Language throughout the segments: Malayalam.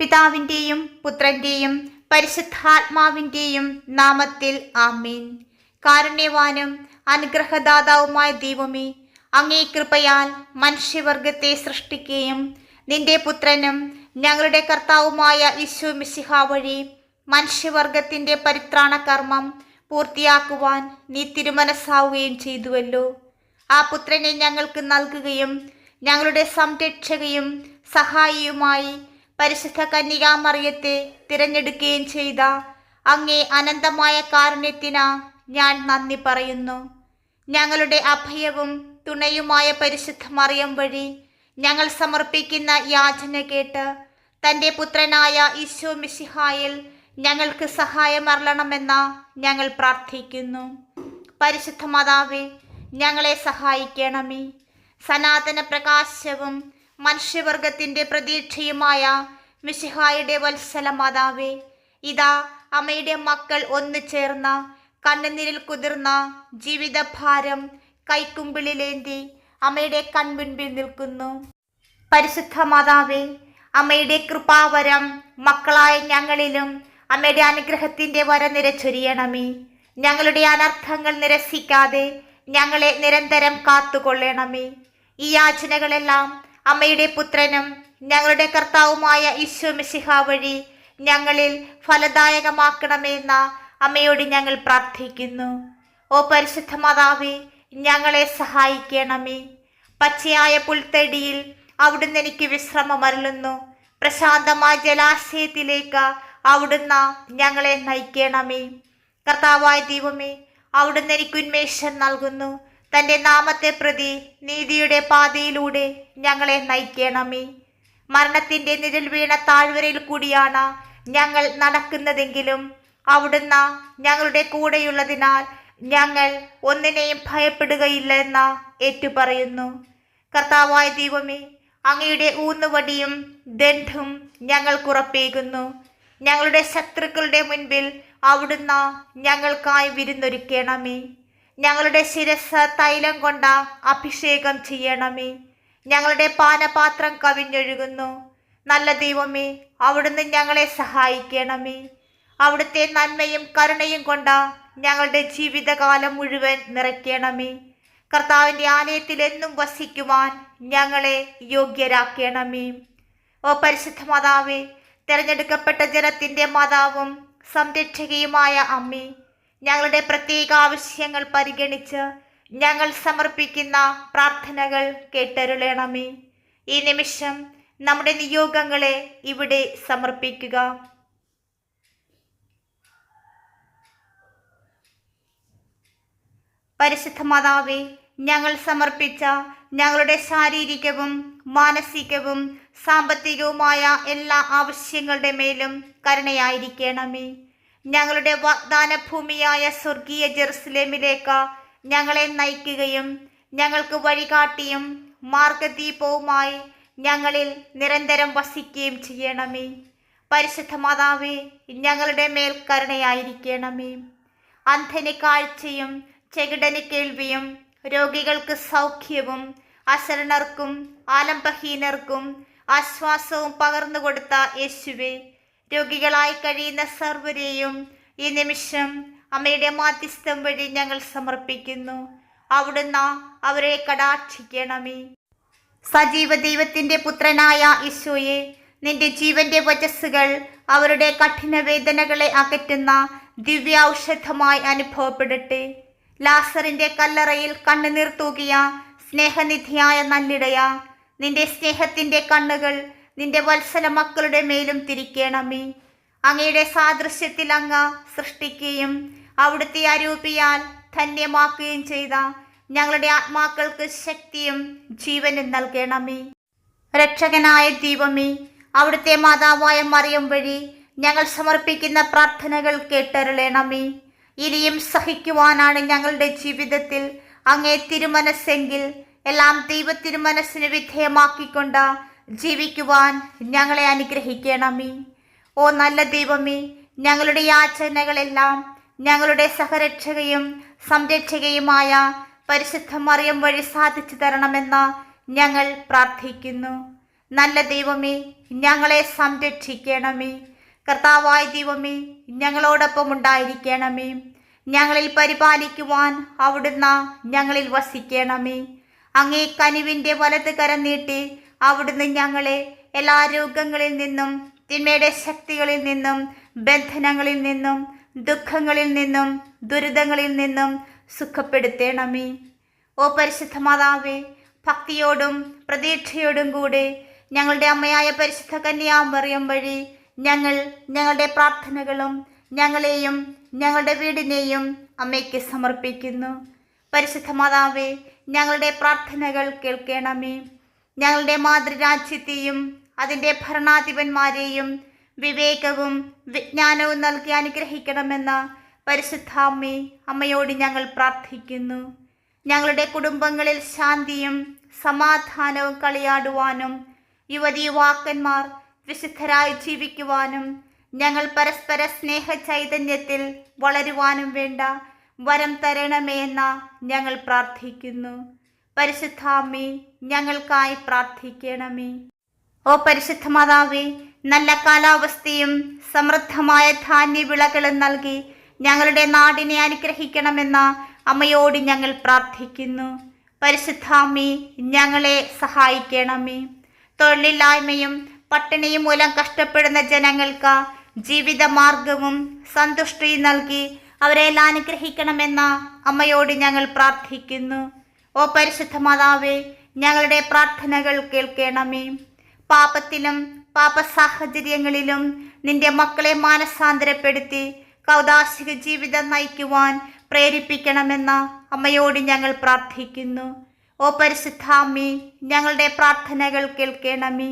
പിതാവിന്റെയും പുത്രന്റെയും പരിശുദ്ധാത്മാവിന്റെയും നാമത്തിൽ ആമീൻ. കാരുണ്യവാനും അനുഗ്രഹദാതാവുമായ ദൈവമേ അങ്ങേ കൃപയാൽ മനുഷ്യവർഗത്തെ സൃഷ്ടിക്കുകയും നിന്റെ പുത്രനും ഞങ്ങളുടെ കർത്താവുമായ യശു മിശിഹ വഴി മനുഷ്യവർഗത്തിന്റെ പരിത്രാണ കർമ്മം പൂർത്തിയാക്കുവാൻ നീ തിരുമനസ്സാവുകയും ചെയ്തുവല്ലോ. ആ പുത്രനെ ഞങ്ങൾക്ക് നൽകുകയും ഞങ്ങളുടെ സംരക്ഷകയും സഹായിയുമായി പരിശുദ്ധ കന്യകാമറിയത്തെ തിരഞ്ഞെടുക്കുകയും ചെയ്ത അങ്ങേ അനന്തമായ കാരുണ്യത്തിന് ഞാൻ നന്ദി പറയുന്നു. ഞങ്ങളുടെ അഭയവും തുണയുമായ പരിശുദ്ധ മറിയം വഴി ഞങ്ങൾ സമർപ്പിക്കുന്ന യാചന കേട്ട് തന്റെ പുത്രനായ ഈശോ മിശിഹായിൽ ഞങ്ങൾക്ക് സഹായമറിയണമെന്ന ഞങ്ങൾ പ്രാർത്ഥിക്കുന്നു. പരിശുദ്ധ മാതാവേ ഞങ്ങളെ സഹായിക്കണമേ. സനാതന പ്രകാശവും മനുഷ്യവർഗത്തിന്റെ പ്രതീക്ഷയുമായ മിശിഹായുടെ വത്സല മാതാവേ ഇതാ അമ്മയുടെ മക്കൾ ഒന്നു ചേർന്ന കണ്ണുനീരിൽ കുതിർന്ന ജീവിതഭാരം കൈക്കുമ്പിളിലേന്തി അമ്മയുടെ കൺമുൻപിൽ നിൽക്കുന്നു. പരിശുദ്ധ മാതാവേ അമ്മയുടെ കൃപാവരം മക്കളായ ഞങ്ങളിലും അമ്മയുടെ അനുഗ്രഹത്തിന്റെ വര നിരച്ചൊരിയണമേ ഞങ്ങളുടെ അനർത്ഥങ്ങൾ നിരസിക്കാതെ ഞങ്ങളെ നിരന്തരം കാത്തുകൊള്ളണമേ. ഈ യാചനകളെല്ലാം അമ്മയുടെ പുത്രനും ഞങ്ങളുടെ കർത്താവുമായ ഈശോ മിശിഹ വഴി ഞങ്ങളിൽ ഫലദായകമാക്കണമെന്ന അമ്മയോട് ഞങ്ങൾ പ്രാർത്ഥിക്കുന്നു. ഓ പരിശുദ്ധ മാതാവേ ഞങ്ങളെ സഹായിക്കണമേ. പച്ചയായ പുൽത്തടിയിൽ അവിടുന്ന് എനിക്ക് വിശ്രമം അരുളുന്നു. പ്രശാന്തമായ ജലാശയത്തിലേക്ക് അവിടുന്ന് ഞങ്ങളെ നയിക്കണമേ. കർത്താവായ ദൈവമേ അവിടുന്ന് എനിക്ക് ഉന്മേഷം നൽകുന്നു. തന്റെ നാമത്തെ പ്രതി നീതിയുടെ പാതയിലൂടെ ഞങ്ങളെ നയിക്കണമേ. മരണത്തിന്റെ നിഴൽ വീണ താഴ്വരയിൽ കൂടിയാണ് ഞങ്ങൾ നടക്കുന്നതെങ്കിലും അവിടുന്ന് ഞങ്ങളുടെ കൂടെയുള്ളതിനാൽ ഞങ്ങൾ ഒന്നിനെയും ഭയപ്പെടുകയില്ലെന്ന് ഏറ്റുപറയുന്നു. കർത്താവായ ദൈവമേ അങ്ങയുടെ ഊന്നുവടിയും ദണ്ഡും ഞങ്ങൾക്കുറപ്പേകുന്നു ഞങ്ങളുടെ ശത്രുക്കളുടെ മുൻപിൽ അവിടുന്ന് ഞങ്ങൾക്കായി വിരുന്നൊരുക്കണമേ. ഞങ്ങളുടെ ശിരസ് തൈലം കൊണ്ട അഭിഷേകം ചെയ്യണമേ. ഞങ്ങളുടെ പാനപാത്രം കവിഞ്ഞൊഴുകുന്നു. നല്ല ദൈവമേ അവിടുന്ന് ഞങ്ങളെ സഹായിക്കണമേ. അവിടുത്തെ നന്മയും കരുണയും കൊണ്ട ഞങ്ങളുടെ ജീവിതകാലം മുഴുവൻ നിറയ്ക്കണമേ. കർത്താവിന്റെ ആലയത്തിൽ എന്നും വസിക്കുവാൻ ഞങ്ങളെ യോഗ്യരാക്കണമേ. ഓ പരിശുദ്ധ മാതാവേ തിരഞ്ഞെടുക്കപ്പെട്ട ജനത്തിന്റെ മാതാവും സംരക്ഷകയുമായ അമ്മേ ഞങ്ങളുടെ പ്രത്യേക ആവശ്യങ്ങൾ പരിഗണിച്ച് ഞങ്ങൾ സമർപ്പിക്കുന്ന പ്രാർത്ഥനകൾ കേട്ടരുളേണമേ. ഈ നിമിഷം നമ്മുടെ നിയോഗങ്ങളെ ഇവിടെ സമർപ്പിക്കുക. പരിശുദ്ധ മാതാവേ ഞങ്ങൾ സമർപ്പിച്ച ഞങ്ങളുടെ ശാരീരികവും മാനസികവും സാമ്പത്തികവുമായ എല്ലാ ആവശ്യങ്ങളുടെ മേലും കരുണയായിരിക്കണമേ. ഞങ്ങളുടെ വാഗ്ദാന ഭൂമിയായ സ്വർഗീയ ജെറുസലേമിലേക്ക് ഞങ്ങളെ നയിക്കുകയും ഞങ്ങൾക്ക് വഴികാട്ടിയും മാർഗദീപവുമായി ഞങ്ങളിൽ നിരന്തരം വസിക്കുകയും ചെയ്യണമേ. പരിശുദ്ധ മാതാവേ ഞങ്ങളുടെ മേൽ കരുണയായിരിക്കണമേ. അന്ധന് കാഴ്ചയും ചെകിടന് കേൾവിയും രോഗികൾക്ക് സൗഖ്യവും അശരണർക്കും ആലംബഹീനർക്കും ആശ്വാസവും പകർന്നു കൊടുത്ത യേശുവെ രോഗികളായി കഴിയുന്ന സർവരെയും ഈ നിമിഷം അമ്മയുടെ മാധ്യസ്ഥം വഴി ഞങ്ങൾ സമർപ്പിക്കുന്നു. അവിടുന്ന് അവരെ കടാക്ഷിക്കണമേ. സജീവ ദൈവത്തിന്റെ പുത്രനായ ഈശോയെ നിന്റെ ജീവന്റെ വചസ്സുകൾ അവരുടെ കഠിന വേദനകളെ അകറ്റുന്ന ദിവ്യ ഔഷധമായി അനുഭവപ്പെടട്ടെ. ലാസറിന്റെ കല്ലറയിൽ കണ്ണുനീർ സ്നേഹനിധിയായ നല്ലിടയ. നിന്റെ സ്നേഹത്തിന്റെ കണ്ണുകൾ നിന്റെ വത്സല മക്കളുടെ മേലും തിരിക്കണമേ. അങ്ങയുടെ സാദൃശ്യത്തിൽ അങ്ങ് സൃഷ്ടിക്കുകയും അവിടുത്തെ അരൂപിയാൽ ധന്യമാക്കുകയും ചെയ്ത ഞങ്ങളുടെ ആത്മാക്കൾക്ക് ശക്തിയും ജീവനും നൽകണമേ. രക്ഷകനായ ദൈവമേ അവിടുത്തെ മാതാവായ മറിയം വഴി ഞങ്ങൾ സമർപ്പിക്കുന്ന പ്രാർത്ഥനകൾ കേട്ടരുളണമേ. ഇനിയും സഹിക്കുവാനാണ് ഞങ്ങളുടെ ജീവിതത്തിൽ അങ്ങേ തിരുമനസ്സെങ്കിൽ എല്ലാം ദൈവ തിരുമനസ്സിന് വിധേയമാക്കിക്കൊണ്ട് ജീവിക്കുവാൻ ഞങ്ങളെ അനുഗ്രഹിക്കണമേ. ഓ നല്ല ദൈവമേ ഞങ്ങളുടെ യാചനകളെല്ലാം ഞങ്ങളുടെ സഹരക്ഷകയും സംരക്ഷകയുമായ പരിശുദ്ധ മറിയം വഴി സാധിച്ചു തരണമെന്ന് ഞങ്ങൾ പ്രാർത്ഥിക്കുന്നു. നല്ല ദൈവമേ ഞങ്ങളെ സംരക്ഷിക്കണമേ. കർത്താവായ ദൈവമേ ഞങ്ങളോടൊപ്പം ഉണ്ടായിരിക്കണമേ. ഞങ്ങളിൽ പരിപാലിക്കുവാൻ അവിടുന്ന് ഞങ്ങളിൽ വസിക്കണമേ. അങ്ങേ കനിവിന്റെ വലത് കരം നീട്ടി അവിടുന്ന് ഞങ്ങളെ എല്ലാ രോഗങ്ങളിൽ നിന്നും തിന്മയുടെ ശക്തികളിൽ നിന്നും ബന്ധനങ്ങളിൽ നിന്നും ദുഃഖങ്ങളിൽ നിന്നും ദുരിതങ്ങളിൽ നിന്നും സുഖപ്പെടുത്തേണമേ. ഓ പരിശുദ്ധ മാതാവേ ഭക്തിയോടും പ്രതീക്ഷയോടും കൂടെ ഞങ്ങളുടെ അമ്മയായ പരിശുദ്ധ കന്യാമറിയം വഴി ഞങ്ങൾ ഞങ്ങളുടെ പ്രാർത്ഥനകളും ഞങ്ങളെയും ഞങ്ങളുടെ വീടിനെയും അമ്മയ്ക്ക് സമർപ്പിക്കുന്നു. പരിശുദ്ധ മാതാവേ ഞങ്ങളുടെ പ്രാർത്ഥനകൾ കേൾക്കണമേ. ഞങ്ങളുടെ മാതൃരാജ്യത്തെയും അതിന്റെ ഭരണാധിപന്മാരെയും വിവേകവും വിജ്ഞാനവും നൽകി അനുഗ്രഹിക്കണമെന്ന് പരിശുദ്ധ അമ്മേ അമ്മയോട് ഞങ്ങൾ പ്രാർത്ഥിക്കുന്നു. ഞങ്ങളുടെ കുടുംബങ്ങളിൽ ശാന്തിയും സമാധാനവും കളിയാടുവാനും യുവതി യുവാക്കന്മാർ വിശുദ്ധരായി ജീവിക്കുവാനും ഞങ്ങൾ പരസ്പര സ്നേഹ ചൈതന്യത്തിൽ വളരുവാനും വേണ്ട വരം തരണമേ എന്ന ഞങ്ങൾ പ്രാർത്ഥിക്കുന്നു. പരിശുദ്ധാമ്മേ ഞങ്ങൾക്കായി പ്രാർത്ഥിക്കണമേ. ഓ പരിശുദ്ധ മാതാവേ നല്ല കാലാവസ്ഥയും സമൃദ്ധമായ ധാന്യവിളകളും നൽകി ഞങ്ങളുടെ നാടിനെ അനുഗ്രഹിക്കണമെന്ന അമ്മയോട് ഞങ്ങൾ പ്രാർത്ഥിക്കുന്നു. പരിശുദ്ധാമ്മേ ഞങ്ങളെ സഹായിക്കണമേ. തൊഴിലില്ലായ്മയും പട്ടിണിയും മൂലം കഷ്ടപ്പെടുന്ന ജനങ്ങൾക്ക് ജീവിതമാർഗവും സന്തുഷ്ടിയും നൽകി അവരെല്ലാം അനുഗ്രഹിക്കണമെന്ന അമ്മയോട് ഞങ്ങൾ പ്രാർത്ഥിക്കുന്നു. ഓ പരിശുദ്ധ മാതാവേ ഞങ്ങളുടെ പ്രാർത്ഥനകൾ കേൾക്കണമേ. പാപത്തിലും പാപ സാഹചര്യങ്ങളിലും നിന്റെ മക്കളെ മാനസാന്തരപ്പെടുത്തി കൗതാശിക ജീവിതം നയിക്കുവാൻ പ്രേരിപ്പിക്കണമെന്ന അമ്മയോട് ഞങ്ങൾ പ്രാർത്ഥിക്കുന്നു. ഓ പരിശുദ്ധാമ്മി ഞങ്ങളുടെ പ്രാർത്ഥനകൾ കേൾക്കണമേ.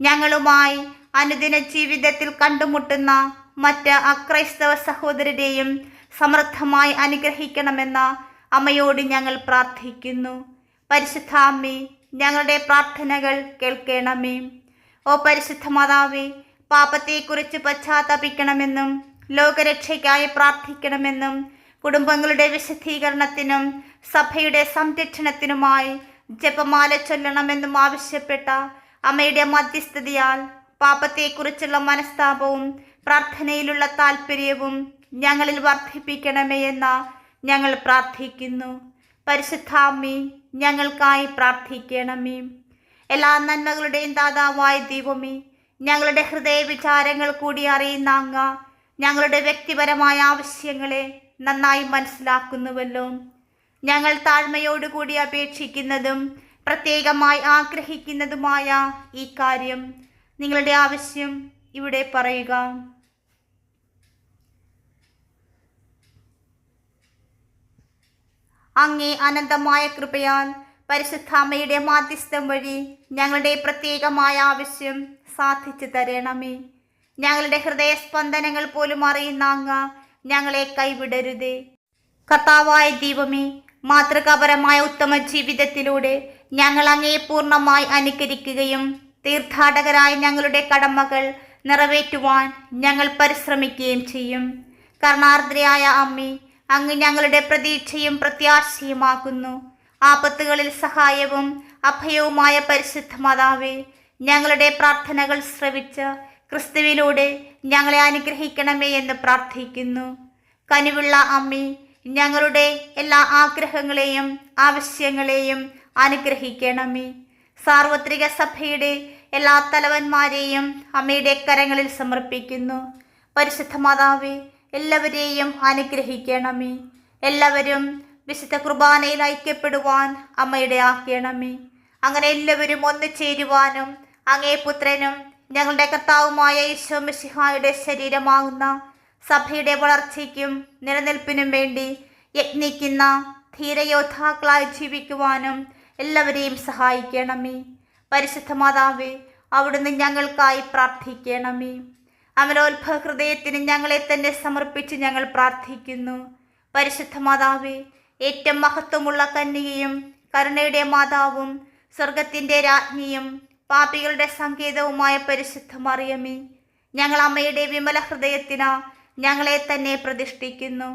ഞങ്ങളുമായി അനുദിന ജീവിതത്തിൽ കണ്ടുമുട്ടുന്ന മറ്റ് അക്രൈസ്തവ സഹോദരരെയും സമൃദ്ധമായി അനുഗ്രഹിക്കണമെന്ന അമ്മയോട് ഞങ്ങൾ പ്രാർത്ഥിക്കുന്നു. പരിശുദ്ധാമ്മേ ഞങ്ങളുടെ പ്രാർത്ഥനകൾ കേൾക്കണമേ. ഓ പരിശുദ്ധ മാതാവേ പാപത്തെക്കുറിച്ച് പശ്ചാത്തപിക്കണമെന്നും ലോകരക്ഷയ്ക്കായി പ്രാർത്ഥിക്കണമെന്നും കുടുംബങ്ങളുടെ വിശുദ്ധീകരണത്തിനും സഭയുടെ സംരക്ഷണത്തിനുമായി ജപമാല ചൊല്ലണമെന്നും ആവശ്യപ്പെട്ട അമ്മയുടെ മധ്യസ്ഥതയാൽ പാപത്തെക്കുറിച്ചുള്ള മനസ്താപവും പ്രാർത്ഥനയിലുള്ള താല്പര്യവും ഞങ്ങളിൽ വർദ്ധിപ്പിക്കണമേ എന്ന ഞങ്ങൾ പ്രാർത്ഥിക്കുന്നു. പരിശുദ്ധാമ്മി ഞങ്ങൾക്കായി പ്രാർത്ഥിക്കണമേ. എല്ലാ നന്മകളുടെയും ദാതാവായ ദൈവമേ ഞങ്ങളുടെ ഹൃദയ വിചാരങ്ങൾ കൂടി അറിയുന്ന അങ്ങ ഞങ്ങളുടെ വ്യക്തിപരമായ ആവശ്യങ്ങളെ നന്നായി മനസ്സിലാക്കുന്നുവല്ലോ. ഞങ്ങൾ താഴ്മയോടുകൂടി അപേക്ഷിക്കുന്നതും പ്രത്യേകമായി ആഗ്രഹിക്കുന്നതുമായ ഈ കാര്യം നിങ്ങളുടെ ആവശ്യം ഇവിടെ പറയുക. അങ്ങേ അനന്തമായ കൃപയാൽ പരിശുദ്ധാമ്മയുടെ മാധ്യസ്ഥം വഴി ഞങ്ങളുടെ പ്രത്യേകമായ ആവശ്യം സാധിച്ചു തരണമേ. ഞങ്ങളുടെ ഹൃദയസ്പന്ദനങ്ങൾ പോലും അറിയുന്ന അങ്ങ് ഞങ്ങളെ കൈവിടരുതേ. കർത്താവായ ദൈവമേ മാതൃകാപരമായ ഉത്തമ ജീവിതത്തിലൂടെ ഞങ്ങൾ അങ്ങേ പൂർണമായി അനുകരിക്കുകയും തീർത്ഥാടകരായ ഞങ്ങളുടെ കടമകൾ നിറവേറ്റുവാൻ ഞങ്ങൾ പരിശ്രമിക്കുകയും ചെയ്യും. കർണാർദ്രയായ അമ്മി അങ്ങ് ഞങ്ങളുടെ പ്രതീക്ഷയും പ്രത്യാശയുമാകുന്നു. ആപത്തുകളിൽ സഹായവും അഭയവുമായ പരിശുദ്ധ മാതാവേ ഞങ്ങളുടെ പ്രാർത്ഥനകൾ ശ്രവിച്ച് ക്രിസ്തുവിലൂടെ ഞങ്ങളെ അനുഗ്രഹിക്കണമേ എന്ന് പ്രാർത്ഥിക്കുന്നു. കനിവുള്ള അമ്മി ഞങ്ങളുടെ എല്ലാ ആഗ്രഹങ്ങളെയും ആവശ്യങ്ങളെയും അനുഗ്രഹിക്കണമേ. സാർവത്രിക സഭയുടെ എല്ലാ തലവന്മാരെയും അമ്മയുടെ കരങ്ങളിൽ സമർപ്പിക്കുന്നു. പരിശുദ്ധ മാതാവേ എല്ലാവരെയും അനുഗ്രഹിക്കണമേ. എല്ലാവരും വിശുദ്ധ കുർബാനയിൽ ഐക്യപ്പെടുവാൻ അമ്മയുടെ ആക്കണമേ. അങ്ങനെ എല്ലാവരും ഒന്നു ചേരുവാനും അങ്ങേ പുത്രനും ഞങ്ങളുടെ കർത്താവുമായ ഈശോ മിശിഹായുടെ ശരീരമാകുന്ന സഭയുടെ വളർച്ചയ്ക്കും നിലനിൽപ്പിനും വേണ്ടി യജ്ഞിക്കുന്ന ധീരയോദ്ധാക്കളായി ജീവിക്കുവാനും എല്ലാവരെയും സഹായിക്കണമേ. പരിശുദ്ധ മാതാവേ അവിടുന്ന് ഞങ്ങൾക്കായി പ്രാർത്ഥിക്കണമേ. അമലോത്ഭവ ഹൃദയത്തിന് ഞങ്ങളെ തന്നെ സമർപ്പിച്ച് ഞങ്ങൾ പ്രാർത്ഥിക്കുന്നു. പരിശുദ്ധ മാതാവേ ഏറ്റവും മഹത്വമുള്ള കന്യകയും കരുണയുടെ മാതാവും സ്വർഗത്തിന്റെ രാജ്ഞിയും പാപികളുടെ സങ്കേതവുമായ പരിശുദ്ധ മറിയമേ ഞങ്ങൾ അമ്മയുടെ വിമല ഹൃദയത്തിന് ഞങ്ങളെ തന്നെ പ്രതിഷ്ഠിക്കുന്നു.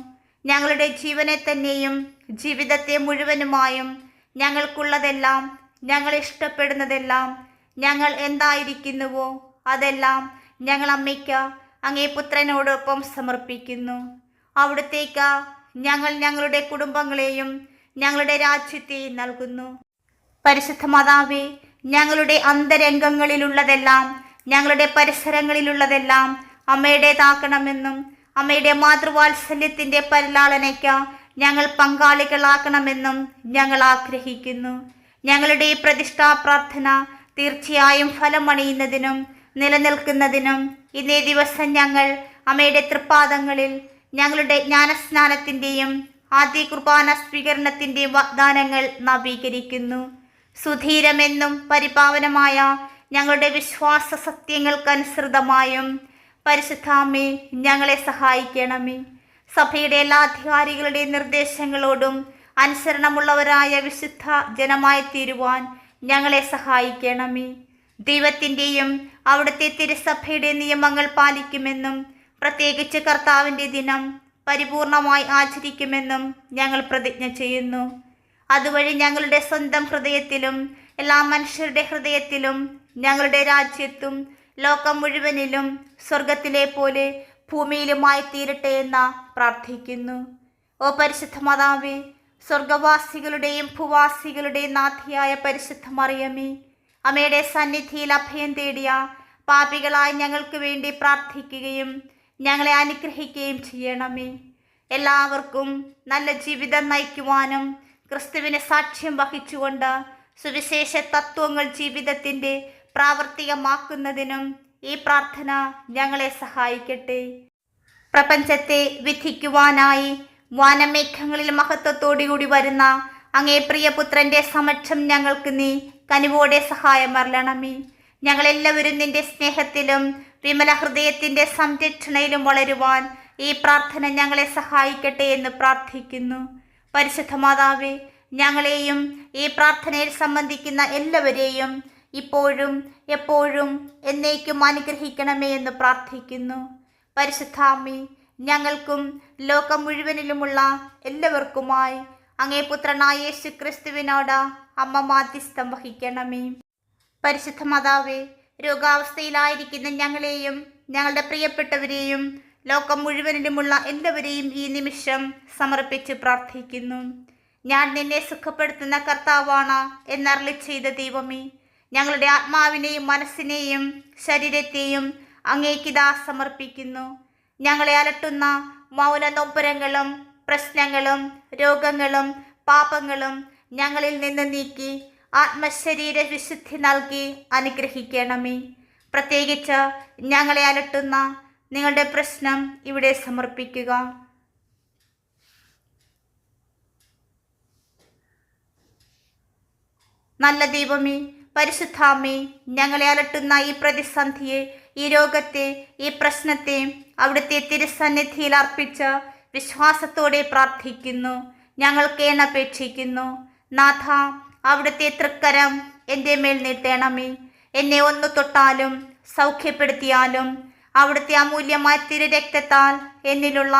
ഞങ്ങളുടെ ജീവനെ തന്നെയും ജീവിതത്തെ മുഴുവനുമായും ഞങ്ങൾക്കുള്ളതെല്ലാം ഞങ്ങൾ ഇഷ്ടപ്പെടുന്നതെല്ലാം ഞങ്ങൾ എന്തായിരിക്കുന്നുവോ അതെല്ലാം ഞങ്ങൾ അമ്മയ്ക്ക് അങ്ങേ പുത്രനോടൊപ്പം സമർപ്പിക്കുന്നു. അവിടത്തേക്ക് ഞങ്ങൾ ഞങ്ങളുടെ കുടുംബങ്ങളെയും ഞങ്ങളുടെ രാജ്യത്തെയും നൽകുന്നു. പരിശുദ്ധ മാതാവേ ഞങ്ങളുടെ അന്തരംഗങ്ങളിലുള്ളതെല്ലാം ഞങ്ങളുടെ പരിസരങ്ങളിലുള്ളതെല്ലാം അമ്മയുടേതാക്കണമെന്നും അമ്മയുടെ മാതൃവാത്സല്യത്തിന്റെ പരിലാളനയ്ക്ക് ഞങ്ങൾ പങ്കാളികളാക്കണമെന്നും ഞങ്ങൾ ആഗ്രഹിക്കുന്നു. ഞങ്ങളുടെ ഈ പ്രതിഷ്ഠാ പ്രാർത്ഥന തീർച്ചയായും ഫലമണിയുന്നതിനും നിലനിൽക്കുന്നതിനും ഇന്നേ ദിവസം ഞങ്ങൾ അമ്മയുടെ തൃപ്പാദങ്ങളിൽ ഞങ്ങളുടെ ജ്ഞാനസ്നാനത്തിന്റെയും ആദ്യ കുർബാന സ്വീകരണത്തിന്റെയും വാഗ്ദാനങ്ങൾ നവീകരിക്കുന്നു. സുധീരമെന്നും പരിപാവനമായ ഞങ്ങളുടെ വിശ്വാസ സത്യങ്ങൾക്കനുസൃതമായും പരിശുദ്ധാമേ ഞങ്ങളെ സഹായിക്കണമേ. സഭയുടെ എല്ലാ അധികാരികളുടെയും നിർദ്ദേശങ്ങളോടും അനുസരണമുള്ളവരായ വിശുദ്ധ ജനമായി തീരുവാൻ ഞങ്ങളെ സഹായിക്കണമേ. ദൈവത്തിന്റെയും അവിടുത്തെ തിരുസഭയുടെ നിയമങ്ങൾ പാലിക്കുമെന്നും പ്രത്യേകിച്ച് കർത്താവിന്റെ ദിനം പരിപൂർണമായി ആചരിക്കുമെന്നും ഞങ്ങൾ പ്രതിജ്ഞ ചെയ്യുന്നു. അതുവഴി ഞങ്ങളുടെ സ്വന്തം ഹൃദയത്തിലും എല്ലാ മനുഷ്യരുടെ ഹൃദയത്തിലും ഞങ്ങളുടെ രാജ്യത്തും ലോകം മുഴുവനിലും സ്വർഗത്തിലെ പോലെ ഭൂമിയിലുമായി തീരട്ടെ എന്ന് പ്രാർത്ഥിക്കുന്നു. ഓ പരിശുദ്ധ മാതാവേ സ്വർഗവാസികളുടെയും ഭൂവാസികളുടെയും നാഥിയായ പരിശുദ്ധ മറിയമേ അമ്മയുടെ സന്നിധിയിൽ അഭയം തേടിയ പാപികളായി ഞങ്ങൾക്ക് വേണ്ടി പ്രാർത്ഥിക്കുകയും ഞങ്ങളെ അനുഗ്രഹിക്കുകയും ചെയ്യണമേ. എല്ലാവർക്കും നല്ല ജീവിതം നയിക്കുവാനും ക്രിസ്തുവിനെ സാക്ഷ്യം വഹിച്ചുകൊണ്ട് സുവിശേഷ തത്വങ്ങൾ ജീവിതത്തിന്റെ പ്രാവർത്തികമാക്കുന്നതിനും ഈ പ്രാർത്ഥന ഞങ്ങളെ സഹായിക്കട്ടെ. പ്രപഞ്ചത്തെ വിധിക്കുവാനായി വാനമേഘങ്ങളിൽ മഹത്വത്തോടുകൂടി വരുന്ന അങ്ങേ പ്രിയപുത്രന്റെ സമക്ഷം ഞങ്ങൾക്ക് നീ കനിവോടെ സഹായം അരളണമേ. ഞങ്ങളെല്ലാവരും നിന്റെ സ്നേഹത്തിലും വിമല ഹൃദയത്തിന്റെ സംരക്ഷണയിലും വളരുവാൻ ഈ പ്രാർത്ഥന ഞങ്ങളെ സഹായിക്കട്ടെ എന്ന് പ്രാർത്ഥിക്കുന്നു. പരിശുദ്ധ മാതാവേ ഞങ്ങളെയും ഈ പ്രാർത്ഥനയിൽ സംബന്ധിക്കുന്ന എല്ലാവരെയും ഇപ്പോഴും എപ്പോഴും എന്നേക്കും അനുഗ്രഹിക്കണമേ എന്ന് പ്രാർത്ഥിക്കുന്നു. പരിശുദ്ധാമി ഞങ്ങൾക്കും ലോകം മുഴുവനിലുമുള്ള എല്ലാവർക്കുമായി അങ്ങേ പുത്രനായ യേശു ക്രിസ്തുവിനോട് അമ്മ മാധ്യസ്ഥം വഹിക്കണമേ. പരിശുദ്ധ മാതാവേ രോഗാവസ്ഥയിലായിരിക്കുന്ന ഞങ്ങളെയും ഞങ്ങളുടെ പ്രിയപ്പെട്ടവരെയും ലോകം മുഴുവനിലുമുള്ള എല്ലാവരെയും ഈ നിമിഷം സമർപ്പിച്ച് പ്രാർത്ഥിക്കുന്നു. ഞാൻ നിന്നെ സുഖപ്പെടുത്തുന്ന കർത്താവാണ് എന്നറിളി ചെയ്ത ദൈവമേ ഞങ്ങളുടെ ആത്മാവിനെയും മനസ്സിനെയും ശരീരത്തെയും അങ്ങേക്കിതാ സമർപ്പിക്കുന്നു. ഞങ്ങളെ അലട്ടുന്ന മൗന നൊമ്പരങ്ങളും പ്രശ്നങ്ങളും രോഗങ്ങളും പാപങ്ങളും ഞങ്ങളിൽ നിന്ന് നീക്കി ആത്മശരീര വിശുദ്ധി നൽകി അനുഗ്രഹിക്കണമേ. പ്രത്യേകിച്ച് ഞങ്ങളെ അലട്ടുന്ന നിങ്ങളുടെ പ്രശ്നം ഇവിടെ സമർപ്പിക്കുക. നല്ല ദൈവമേ പരിശുദ്ധാമേ ഞങ്ങളെ അലട്ടുന്ന ഈ പ്രതിസന്ധിയെ ഈ രോഗത്തെ ഈ പ്രശ്നത്തെ അവിടുത്തെ തിരുസന്നിധിയിൽ അർപ്പിച്ച് വിശ്വാസത്തോടെ പ്രാർത്ഥിക്കുന്നു. ഞങ്ങൾ കേണപേക്ഷിക്കുന്നു നാഥ അവിടുത്തെ തൃക്കരം എന്റെ മേൽ നീട്ടേണമേ. എന്നെ ഒന്ന് തൊട്ടാലും സൗഖ്യപ്പെടുത്തിയാലും അവിടുത്തെ അമൂല്യമായ തിരുരക്തത്താൽ എന്നിലുള്ള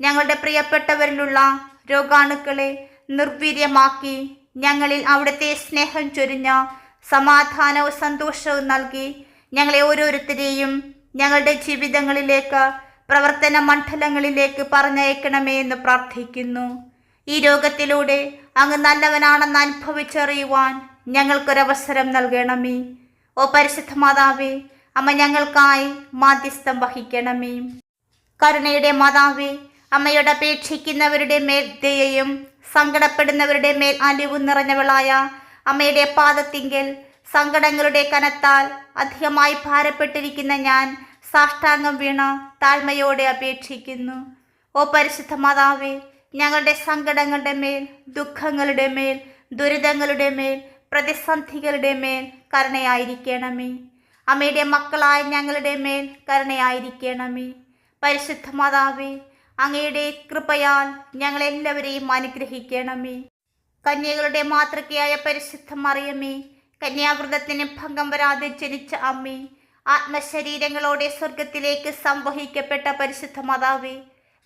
ഞങ്ങളുടെ പ്രിയപ്പെട്ടവരിലുള്ള രോഗാണുക്കളെ നിർവീര്യമാക്കി ഞങ്ങളിൽ അവിടുത്തെ സ്നേഹം ചൊരിഞ്ഞ സമാധാനവും സന്തോഷവും നൽകി ഞങ്ങളെ ഓരോരുത്തരെയും ഞങ്ങളുടെ ജീവിതങ്ങളിലേക്ക് പ്രവർത്തന മണ്ഡലങ്ങളിലേക്ക് പറഞ്ഞയക്കണമേ എന്ന് പ്രാർത്ഥിക്കുന്നു. ഈ രോഗത്തിലൂടെ അങ്ങ് നല്ലവനാണെന്ന് അനുഭവിച്ചറിയുവാൻ ഞങ്ങൾക്കൊരവസരം നൽകണമേ. ഓ പരിശുദ്ധ മാതാവേ അമ്മ ഞങ്ങൾക്കായി മാധ്യസ്ഥം വഹിക്കണമേ. കരുണയുടെ മാതാവേ അമ്മയോട് അപേക്ഷിക്കുന്നവരുടെ മേൽ ദയയും സങ്കടപ്പെടുന്നവരുടെ മേൽ അലിവും നിറഞ്ഞവളായ അമ്മയുടെ പാദത്തിങ്കൽ സങ്കടങ്ങളുടെ കനത്താൽ അധികമായി ഭാരപ്പെട്ടിരിക്കുന്ന ഞാൻ സാഷ്ടാംഗം വീണ താഴ്മയോടെ അപേക്ഷിക്കുന്നു. ഓ പരിശുദ്ധ മാതാവേ ഞങ്ങളുടെ സങ്കടങ്ങളുടെ മേൽ ദുഃഖങ്ങളുടെ മേൽ ദുരിതങ്ങളുടെ മേൽ പ്രതിസന്ധികളുടെ മേൽ കരുണയായിരിക്കണമേ. അമ്മയുടെ മക്കളായ ഞങ്ങളുടെ മേൽ കരുണയായിരിക്കണമേ. പരിശുദ്ധ മാതാവേ അങ്ങയുടെ കൃപയാൽ ഞങ്ങളെല്ലാവരെയും അനുഗ്രഹിക്കണമേ. കന്യകളുടെ മാതൃകയായ പരിശുദ്ധ മറിയമേ കന്യാവൃതത്തിന് ഭംഗം വരാതെ ജനിച്ച അമ്മേ ആത്മശരീരങ്ങളോടെ സ്വർഗത്തിലേക്ക് സംവഹിക്കപ്പെട്ട പരിശുദ്ധ മാതാവേ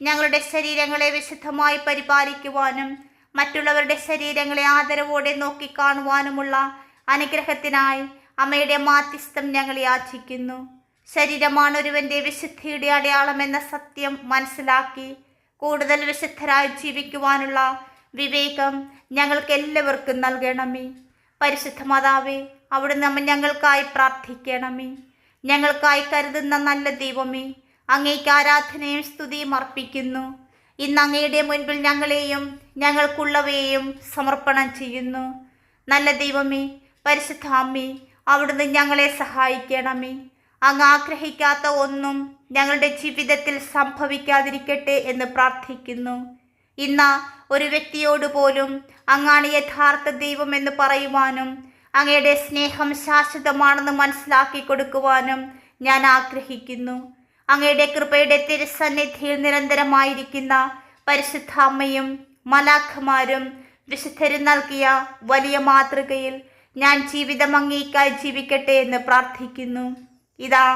ഞങ്ങളുടെ ശരീരങ്ങളെ വിശുദ്ധമായി പരിപാലിക്കുവാനും മറ്റുള്ളവരുടെ ശരീരങ്ങളെ ആദരവോടെ നോക്കിക്കാണുവാനുമുള്ള അനുഗ്രഹത്തിനായി അമ്മയുടെ മാധ്യസ്ഥം ഞങ്ങൾ യാചിക്കുന്നു ശരീരമാണ് ഒരുവന്റെ വിശുദ്ധിയുടെ അടയാളം എന്ന സത്യം മനസ്സിലാക്കി കൂടുതൽ വിശുദ്ധരായി ജീവിക്കുവാനുള്ള വിവേകം ഞങ്ങൾക്ക് എല്ലാവർക്കും നൽകണമേ. പരിശുദ്ധ മാതാവേ അവിടുന്ന് ഞങ്ങൾക്കായി പ്രാർത്ഥിക്കണമേ. ഞങ്ങൾക്കായി കരുതുന്ന നല്ല ദൈവമേ അങ്ങേക്ക് ആരാധനയും സ്തുതിയും അർപ്പിക്കുന്നു. ഇന്ന് അങ്ങയുടെ മുൻപിൽ ഞങ്ങളെയും ഞങ്ങൾക്കുള്ളവയെയും സമർപ്പണം ചെയ്യുന്നു. നല്ല ദൈവമേ പരിശുദ്ധാമ്മേ അവിടുന്ന് ഞങ്ങളെ സഹായിക്കണമേ. അങ്ങ് ആഗ്രഹിക്കാത്ത ഒന്നും ഞങ്ങളുടെ ജീവിതത്തിൽ സംഭവിക്കാതിരിക്കട്ടെ എന്ന് പ്രാർത്ഥിക്കുന്നു. ഇന്ന് ഒരു വ്യക്തിയോട് പോലും അങ്ങാണ് യഥാർത്ഥ ദൈവമെന്ന് പറയുവാനും അങ്ങയുടെ സ്നേഹം ശാശ്വതമാണെന്ന് മനസ്സിലാക്കി കൊടുക്കുവാനും ഞാൻ ആഗ്രഹിക്കുന്നു. അങ്ങയുടെ കൃപയുടെ തിരുസന്നിധിയിൽ നിരന്തരമായിരിക്കുന്ന പരിശുദ്ധ അമ്മയും മലാഖമാരും വിശുദ്ധരും നൽകിയ വലിയ മാതൃകയിൽ ഞാൻ ജീവിതം അങ്ങേക്കായി ജീവിക്കട്ടെ എന്ന് പ്രാർത്ഥിക്കുന്നു. ഇതാ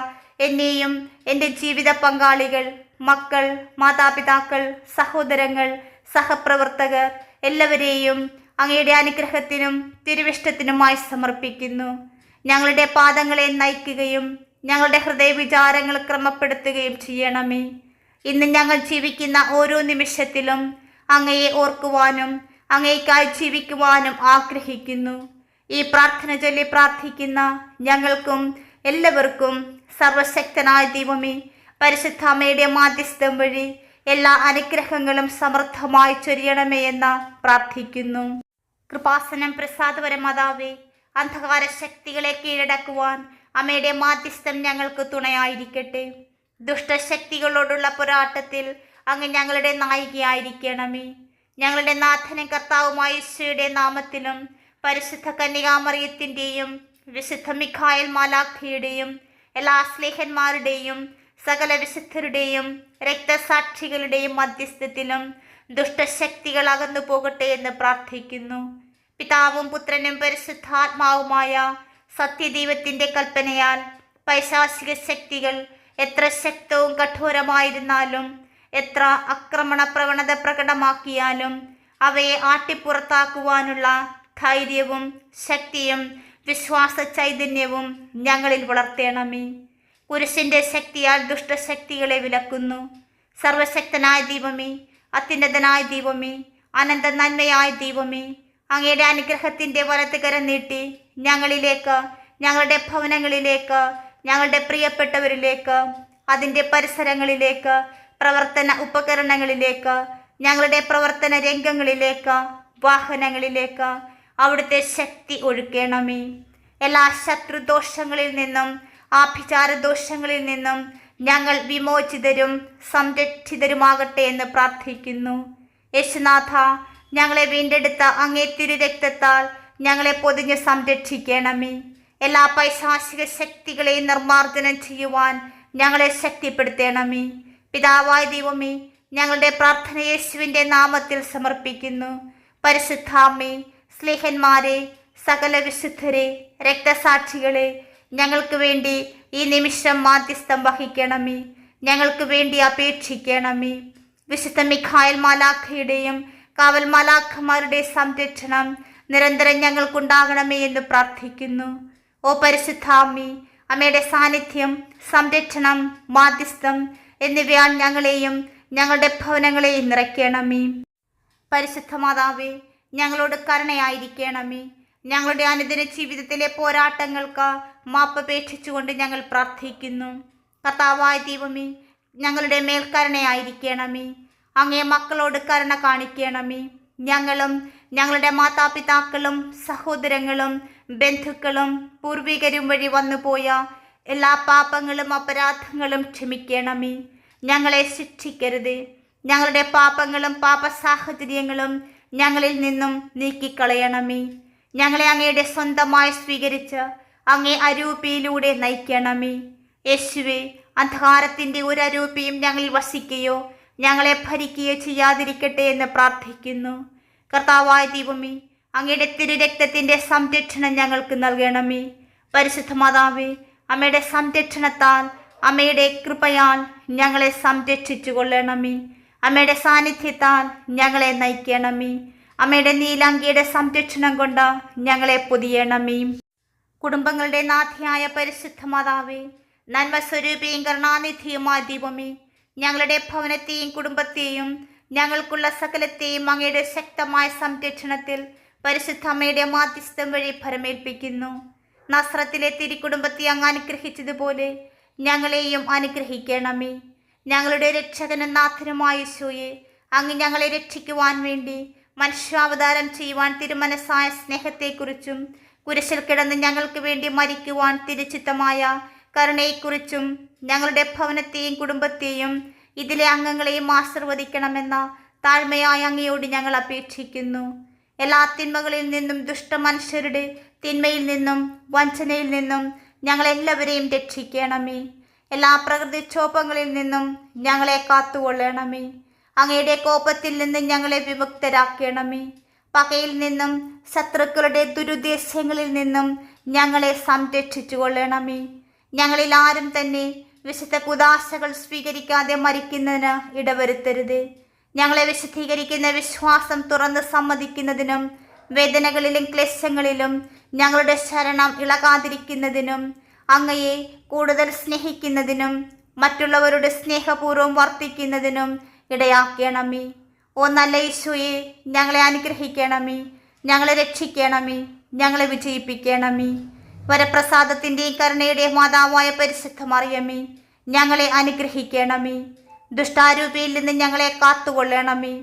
എന്നെയും എന്റെ ജീവിത പങ്കാളികൾ മക്കൾ മാതാപിതാക്കൾ സഹോദരങ്ങൾ സഹപ്രവർത്തകർ എല്ലാവരെയും അങ്ങയുടെ അനുഗ്രഹത്തിനും തിരുവിഷ്ടത്തിനുമായി സമർപ്പിക്കുന്നു. ഞങ്ങളുടെ പാദങ്ങളെ നയിക്കുകയും ഞങ്ങളുടെ ഹൃദയ വിചാരങ്ങൾ ക്രമപ്പെടുത്തുകയും ചെയ്യണമേ. ഇന്ന് ഞങ്ങൾ ജീവിക്കുന്ന ഓരോ നിമിഷത്തിലും അങ്ങയെ ഓർക്കുവാനും അങ്ങേക്കായി ജീവിക്കുവാനും ആഗ്രഹിക്കുന്നു. ഈ പ്രാർത്ഥന ചൊല്ലി പ്രാർത്ഥിക്കുന്ന ഞങ്ങൾക്കും എല്ലാവർക്കും സർവശക്തനായ ദൈവമേ പരിശുദ്ധ അമ്മയുടെ മാധ്യസ്ഥം വഴി എല്ലാ അനുഗ്രഹങ്ങളും സമർത്ഥമായി ചൊരിയണമേ എന്ന് പ്രാർത്ഥിക്കുന്നു. കൃപാസനം പ്രസാദപരമാതാവേ അന്ധകാര ശക്തികളെ കീഴടക്കുവാൻ അമ്മയുടെ മാധ്യസ്ഥം ഞങ്ങൾക്ക് തുണയായിരിക്കട്ടെ. ദുഷ്ടശക്തികളോടുള്ള പോരാട്ടത്തിൽ അങ്ങ് ഞങ്ങളുടെ നായികയായിരിക്കണമേ. ഞങ്ങളുടെ നാഥനും കർത്താവുമായ ഈശോയുടെ നാമത്തിലും പരിശുദ്ധ കന്യകാമറിയത്തിന്റെയും വിശുദ്ധ മിഖായൽ മാലാഖിയുടെയും എല്ലാ സ്നേഹന്മാരുടെയും സകല വിശുദ്ധരുടെയും രക്തസാക്ഷികളുടെയും മധ്യസ്ഥത്തിലും ദുഷ്ടശക്തികൾ അകന്നു പോകട്ടെ എന്ന് പ്രാർത്ഥിക്കുന്നു. പിതാവും പുത്രനും പരിശുദ്ധാത്മാവുമായ സത്യദൈവത്തിന്റെ കൽപ്പനയാൽ പൈശാചിക ശക്തികൾ എത്ര ശക്തവും കഠോരമായിരുന്നാലും എത്ര ആക്രമണ പ്രവണത പ്രകടമാക്കിയാലും അവയെ ആട്ടിപ്പുറത്താക്കുവാനുള്ള ധൈര്യവും ശക്തിയും വിശ്വാസ ചൈതന്യവും ഞങ്ങളിൽ വളർത്തേണമേ. കുരിശിന്റെ ശക്തിയാൽ ദുഷ്ടശക്തികളെ വിലക്കുന്നു. സർവശക്തനായ ദൈവമേ അത്യുന്നതനായ ദൈവമേ അനന്ത നന്മയായ ദൈവമേ അങ്ങയുടെ അനുഗ്രഹത്തിന്റെ വലത്ത് കരം നീട്ടി ഞങ്ങളിലേക്ക് ഞങ്ങളുടെ ഭവനങ്ങളിലേക്ക് ഞങ്ങളുടെ പ്രിയപ്പെട്ടവരിലേക്ക് അതിന്റെ പരിസരങ്ങളിലേക്ക് പ്രവർത്തന ഉപകരണങ്ങളിലേക്ക് ഞങ്ങളുടെ പ്രവർത്തന രംഗങ്ങളിലേക്ക് വാഹനങ്ങളിലേക്ക് അവിടുത്തെ ശക്തി ഒഴുക്കണമേ. എല്ലാ ശത്രുദോഷങ്ങളിൽ നിന്നും ആഭിചാര ദോഷങ്ങളിൽ നിന്നും ഞങ്ങൾ വിമോചിതരും സംരക്ഷിതരുമാകട്ടെ എന്ന് പ്രാർത്ഥിക്കുന്നു. യേശുനാഥ ഞങ്ങളെ വീണ്ടെടുത്ത അങ്ങേ തിരു രക്തത്താൽ ഞങ്ങളെ പൊതിഞ്ഞ് സംരക്ഷിക്കണമേ. എല്ലാ പൈശാസിക ശക്തികളെയും നിർമ്മാർജനം ചെയ്യുവാൻ ഞങ്ങളെ ശക്തിപ്പെടുത്തണമേ. പിതാവായ ദൈവമേ ഞങ്ങളുടെ പ്രാർത്ഥന യേശുവിന്റെ നാമത്തിൽ സമർപ്പിക്കുന്നു. പരിശുദ്ധാമ്മേ സ്നേഹന്മാരെ സകല വിശുദ്ധരെ രക്തസാക്ഷികളെ ഞങ്ങൾക്ക് വേണ്ടി ഈ നിമിഷം മാധ്യസ്ഥം വഹിക്കണമേ. ഞങ്ങൾക്ക് വേണ്ടി അപേക്ഷിക്കണമേ. വിശുദ്ധ മിഖായൽ മാലാഖയുടെയും കാവൽ മാലാഖമാരുടെ സംരക്ഷണം നിരന്തരം ഞങ്ങൾക്കുണ്ടാകണമേ എന്ന് പ്രാർത്ഥിക്കുന്നു. ഓ പരിശുദ്ധാമ്മി അമ്മയുടെ സാന്നിധ്യം സംരക്ഷണം മാധ്യസ്ഥം എന്നിവയാൽ ഞങ്ങളെയും ഞങ്ങളുടെ ഭവനങ്ങളെയും നിറയ്ക്കണമേ. പരിശുദ്ധ മാതാവേ ഞങ്ങളോട് കരുണയായിരിക്കണമേ. ഞങ്ങളുടെ അനുദിന ജീവിതത്തിലെ പോരാട്ടങ്ങൾക്ക് മാപ്പപേക്ഷിച്ചുകൊണ്ട് ഞങ്ങൾ പ്രാർത്ഥിക്കുന്നു. കർത്താവായ ദൈവമേ ഞങ്ങളുടെ മേൽ കരുണയായിരിക്കണമേ അങ്ങേ മക്കളോട് കരുണ കാണിക്കണമേ. ഞങ്ങളും ഞങ്ങളുടെ മാതാപിതാക്കളും സഹോദരങ്ങളും ബന്ധുക്കളും പൂർവികരും വഴി വന്നുപോയ എല്ലാ പാപങ്ങളും അപരാധങ്ങളും ക്ഷമിക്കണമേ. ഞങ്ങളെ ശിക്ഷിക്കരുത്. ഞങ്ങളുടെ പാപങ്ങളും പാപ സാഹചര്യങ്ങളും ഞങ്ങളിൽ നിന്നും നീക്കിക്കളയണമേ. ഞങ്ങളെ അങ്ങയുടെ സ്വന്തമായി സ്വീകരിച്ച് അങ്ങേ അരൂപിയിലൂടെ നയിക്കണമേ. യേശുവെ അന്ധകാരത്തിന്റെ ഒരു അരൂപിയും ഞങ്ങളിൽ വസിക്കുകയോ ഞങ്ങളെ ഭരിക്കുകയോ ചെയ്യാതിരിക്കട്ടെ എന്ന് പ്രാർത്ഥിക്കുന്നു. കർത്താവായ ദൈവമേ അങ്ങയുടെ തിരുരക്തത്തിന്റെ സംരക്ഷണം ഞങ്ങൾക്ക് നൽകണമേ. പരിശുദ്ധ മാതാവേ അമ്മയുടെ സംരക്ഷണത്താൽ അമ്മയുടെ കൃപയാൽ ഞങ്ങളെ സംരക്ഷിച്ചു കൊള്ളണമേ അമ്മയുടെ സാന്നിധ്യത്താൽ ഞങ്ങളെ നയിക്കണമേ. അമ്മയുടെ നീലാങ്കിയുടെ സംരക്ഷണം കൊണ്ട് ഞങ്ങളെ പൊതിയണമേ. കുടുംബങ്ങളുടെ നാഥിയായ പരിശുദ്ധ മാതാവേ നന്മ ദീപമേ ഞങ്ങളുടെ ഭവനത്തെയും കുടുംബത്തെയും ഞങ്ങൾക്കുള്ള സകലത്തെയും അങ്ങയുടെ ശക്തമായ സംരക്ഷണത്തിൽ പരിശുദ്ധ അമ്മയുടെ മാധ്യസ്ഥം വഴി ഭരമേൽപ്പിക്കുന്നു. നസ്രത്തിലെ തിരിക്കുടുംബത്തെ അങ്ങ് അനുഗ്രഹിച്ചതുപോലെ ഞങ്ങളെയും അനുഗ്രഹിക്കണമേ. ഞങ്ങളുടെ രക്ഷകനും നാഥനുമായ യേശുവേ അങ്ങ് ഞങ്ങളെ രക്ഷിക്കുവാൻ വേണ്ടി മനുഷ്യാവതാരം ചെയ്യുവാൻ തിരുമനസ്സായ സ്നേഹത്തെക്കുറിച്ചും കുരിശിൽ കിടന്ന് ഞങ്ങൾക്ക് വേണ്ടി മരിക്കുവാൻ തിരുച്ചിത്തമായ കരുണയെക്കുറിച്ചും ഞങ്ങളുടെ ഭവനത്തെയും കുടുംബത്തെയും ഇതിലെ അംഗങ്ങളെയും ആശീർവദിക്കണമെന്ന താഴ്മയായ അങ്ങയോട് ഞങ്ങൾ അപേക്ഷിക്കുന്നു. എല്ലാ തിന്മകളിൽ നിന്നും ദുഷ്ടമനുഷ്യരുടെ തിന്മയിൽ നിന്നും വഞ്ചനയിൽ നിന്നും ഞങ്ങളെല്ലാവരെയും രക്ഷിക്കണമേ. എല്ലാ പ്രകൃതിക്ഷോഭങ്ങളിൽ നിന്നും ഞങ്ങളെ കാത്തുകൊള്ളണമേ. അങ്ങയുടെ കോപത്തിൽ നിന്ന് ഞങ്ങളെ വിമുക്തരാക്കണമേ. പകയിൽ നിന്നും ശത്രുക്കളുടെ ദുരുദ്ദേശങ്ങളിൽ നിന്നും ഞങ്ങളെ സംരക്ഷിച്ചു കൊള്ളണമേ ഞങ്ങളിൽ ആരും തന്നെ വിശുദ്ധ കുദാശകൾ സ്വീകരിക്കാതെ മരിക്കുന്നതിന് ഇടവരുത്തരുത്. ഞങ്ങളെ വിശദീകരിക്കുന്ന വിശ്വാസം തുറന്ന് സമ്മതിക്കുന്നതിനും വേദനകളിലും ക്ലേശങ്ങളിലും ഞങ്ങളുടെ ശരണം ഇളകാതിരിക്കുന്നതിനും അങ്ങയെ കൂടുതൽ സ്നേഹിക്കുന്നതിനും മറ്റുള്ളവരുടെ സ്നേഹപൂർവം വർത്തിക്കുന്നതിനും ഇടയാക്കണമേ. ഓ നല്ല ഈശോയെ ഞങ്ങളെ അനുഗ്രഹിക്കണമേ. ഞങ്ങളെ രക്ഷിക്കണമേ. ഞങ്ങളെ വിജയിപ്പിക്കണമേ. വരപ്രസാദത്തിന്റെയും കരുണയുടെയും മാതാവായ പരിശുദ്ധ മറിയമേ ഞങ്ങളെ അനുഗ്രഹിക്കണമേ. ദുഷ്ടാരൂപിയിൽ നിന്ന് ഞങ്ങളെ കാത്തുകൊള്ളണമേ.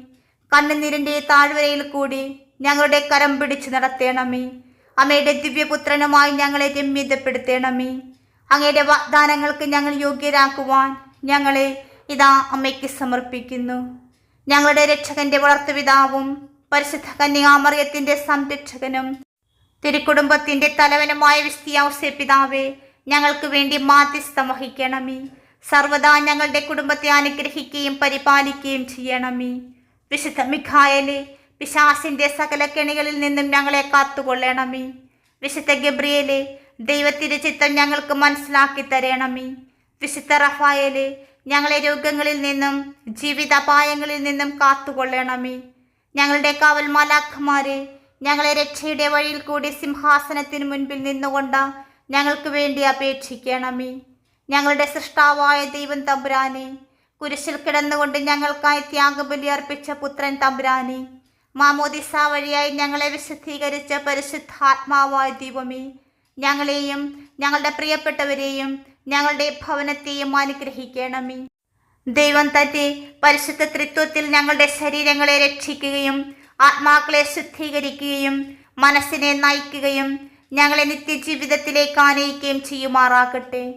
കണ്ണുനീരിന്റെ താഴ്വരയിൽ കൂടി ഞങ്ങളുടെ കരം പിടിച്ചു നടത്തണമേ. അമ്മയുടെ ദിവ്യപുത്രനുമായി ഞങ്ങളെ രമ്യതപ്പെടുത്തണമേ. അങ്ങയുടെ വാഗ്ദാനങ്ങൾക്ക് ഞങ്ങൾ യോഗ്യരാക്കുവാൻ ഞങ്ങളെ ഇതാ അമ്മയ്ക്ക് സമർപ്പിക്കുന്നു. ഞങ്ങളുടെ രക്ഷകന്റെ വളർത്തുപിതാവും പരിശുദ്ധ കന്യാമറിയത്തിന്റെ സംരക്ഷകനും തിരുക്കുടുംബത്തിന്റെ തലവനുമായ വിസ്തിയാവസ്യ പിതാവേ ഞങ്ങൾക്ക് വേണ്ടി മാധ്യസ്ഥം വഹിക്കണമേ. സർവദാ ഞങ്ങളുടെ കുടുംബത്തെ അനുഗ്രഹിക്കുകയും പരിപാലിക്കുകയും ചെയ്യണമേ. വിശുദ്ധ മിഖായലെ പിശാസിന്റെ സകല കെണികളിൽ നിന്നും ഞങ്ങളെ കാത്തുകൊള്ളണമേ. വിശുദ്ധ ഗബ്രിയലെ ദൈവത്തിന്റെ ചിത്തം ഞങ്ങൾക്ക് മനസ്സിലാക്കി തരണമേ. വിശുദ്ധ റഫായലെ ഞങ്ങളെ രോഗങ്ങളിൽ നിന്നും ജീവിതാപായങ്ങളിൽ നിന്നും കാത്തുകൊള്ളണമേ. ഞങ്ങളുടെ കാവൽ മാലാഖമാരെ ഞങ്ങളെ രക്ഷയുടെ വഴിയിൽ കൂടി സിംഹാസനത്തിന് മുൻപിൽ നിന്നുകൊണ്ട് ഞങ്ങൾക്ക് വേണ്ടി അപേക്ഷിക്കണമേ. ഞങ്ങളുടെ സൃഷ്ടാവായ ദൈവം തമ്പുരാനെ കുരിശിൽ കിടന്നുകൊണ്ട് ഞങ്ങൾക്കായി ത്യാഗബലി അർപ്പിച്ച പുത്രൻ തമ്പുരാനെ മാമോദിസ വഴിയായി ഞങ്ങളെ വിശുദ്ധീകരിച്ച പരിശുദ്ധാത്മാവായ ദൈവമേ ഞങ്ങളെയും ഞങ്ങളുടെ പ്രിയപ്പെട്ടവരെയും ഞങ്ങളുടെ ഭവനത്തെയും അനുഗ്രഹിക്കണമേ. ദൈവം തന്റെ പരിശുദ്ധ ത്രിത്വത്തിൽ ഞങ്ങളുടെ ശരീരങ്ങളെ രക്ഷിക്കുകയും ആത്മാക്കളെ ശുദ്ധീകരിക്കുകയും മനസ്സിനെ നയിക്കുകയും ഞങ്ങളെ നിത്യജീവിതത്തിലേക്ക് ആനയിക്കുകയും ചെയ്യുമാറാകട്ടെ.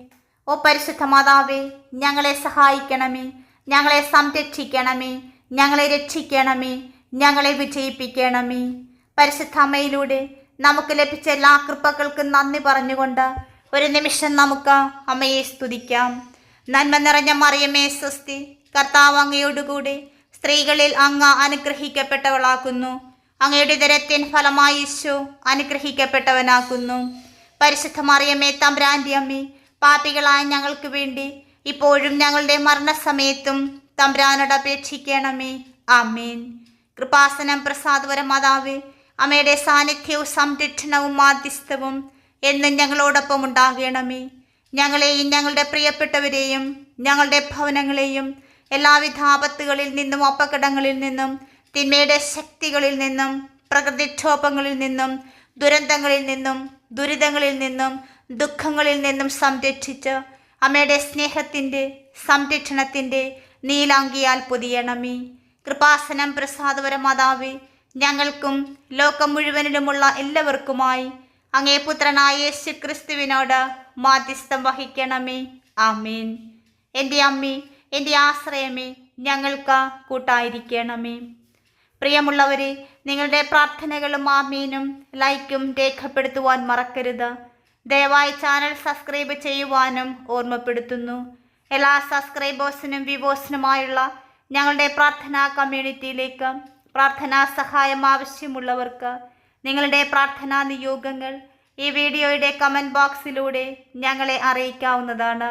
ഓ പരിശുദ്ധ മാതാവേ ഞങ്ങളെ സഹായിക്കണമേ. ഞങ്ങളെ സംരക്ഷിക്കണമേ. ഞങ്ങളെ രക്ഷിക്കണമേ. ഞങ്ങളെ വിജയിപ്പിക്കണമേ. പരിശുദ്ധ അമ്മയിലൂടെ നമുക്ക് ലഭിച്ച എല്ലാ കൃപകൾക്കും നന്ദി പറഞ്ഞുകൊണ്ട് ഒരു നിമിഷം നമുക്ക് അമ്മയെ സ്തുതിക്കാം. നന്മ നിറഞ്ഞ മറിയമേ സ്വസ്തി. കർത്താവ് അങ്ങയോടുകൂടെ സ്ത്രീകളിൽ അങ്ങ് അനുഗ്രഹിക്കപ്പെട്ടവളാക്കുന്നു. അങ്ങയുടെ ദരത്തിൻ ഫലമായി യേശു അനുഗ്രഹിക്കപ്പെട്ടവനാക്കുന്നു പരിശുദ്ധ മറിയമ്മേ തമ്പ്രാന്റെ അമ്മി പാപികളായ ഞങ്ങൾക്ക് വേണ്ടി ഇപ്പോഴും ഞങ്ങളുടെ മരണസമയത്തും തമ്പ്രാനോട് അപേക്ഷിക്കണമേ. ആമേൻ. കൃപാസനം പ്രസാദവര മാതാവ് അമ്മയുടെ സാന്നിധ്യവും സംരക്ഷണവും മാധ്യസ്ഥവും എന്നും ഞങ്ങളോടൊപ്പം ഉണ്ടാകണമേ. ഞങ്ങളെയും ഞങ്ങളുടെ പ്രിയപ്പെട്ടവരെയും ഞങ്ങളുടെ ഭവനങ്ങളെയും എല്ലാവിധ ആപത്തുകളിൽ നിന്നും അപകടങ്ങളിൽ നിന്നും തിന്മയുടെ ശക്തികളിൽ നിന്നും പ്രകൃതിക്ഷോഭങ്ങളിൽ നിന്നും ദുരന്തങ്ങളിൽ നിന്നും ദുരിതങ്ങളിൽ നിന്നും ദുഃഖങ്ങളിൽ നിന്നും സംരക്ഷിച്ച് അമ്മയുടെ സ്നേഹത്തിന്റെ സംരക്ഷണത്തിന്റെ നീലാങ്കിയാൽ പുതിയണമേ. കൃപാസനം പ്രസാദപര മാതാവേ ഞങ്ങൾക്കും ലോകം മുഴുവനിലുമുള്ള എല്ലാവർക്കുമായി അങ്ങേ പുത്രനായ യേശു ക്രിസ്തുവിനോട് മാധ്യസ്ഥം വഹിക്കണമേ. ആമീൻ. എന്റെ അമ്മേ എന്റെ ആശ്രയമേ ഞങ്ങൾക്ക് കൂട്ടായിരിക്കണമേ. പ്രിയമുള്ളവരെ നിങ്ങളുടെ പ്രാർത്ഥനകളും ആമീനും ലൈക്കും രേഖപ്പെടുത്തുവാൻ മറക്കരുത്. ദയവായി ചാനൽ സബ്സ്ക്രൈബ് ചെയ്യുവാനും ഓർമ്മപ്പെടുത്തുന്നു. എല്ലാ സബ്സ്ക്രൈബേഴ്സിനും വിവോസിനുമായുള്ള ഞങ്ങളുടെ പ്രാർത്ഥനാ കമ്മ്യൂണിറ്റിയിലേക്ക് പ്രാർത്ഥനാ സഹായം ആവശ്യമുള്ളവർക്ക് നിങ്ങളുടെ പ്രാർത്ഥനാ നിയോഗങ്ങൾ ഈ വീഡിയോയുടെ കമന്റ് ബോക്സിലൂടെ ഞങ്ങളെ അറിയിക്കാവുന്നതാണ്.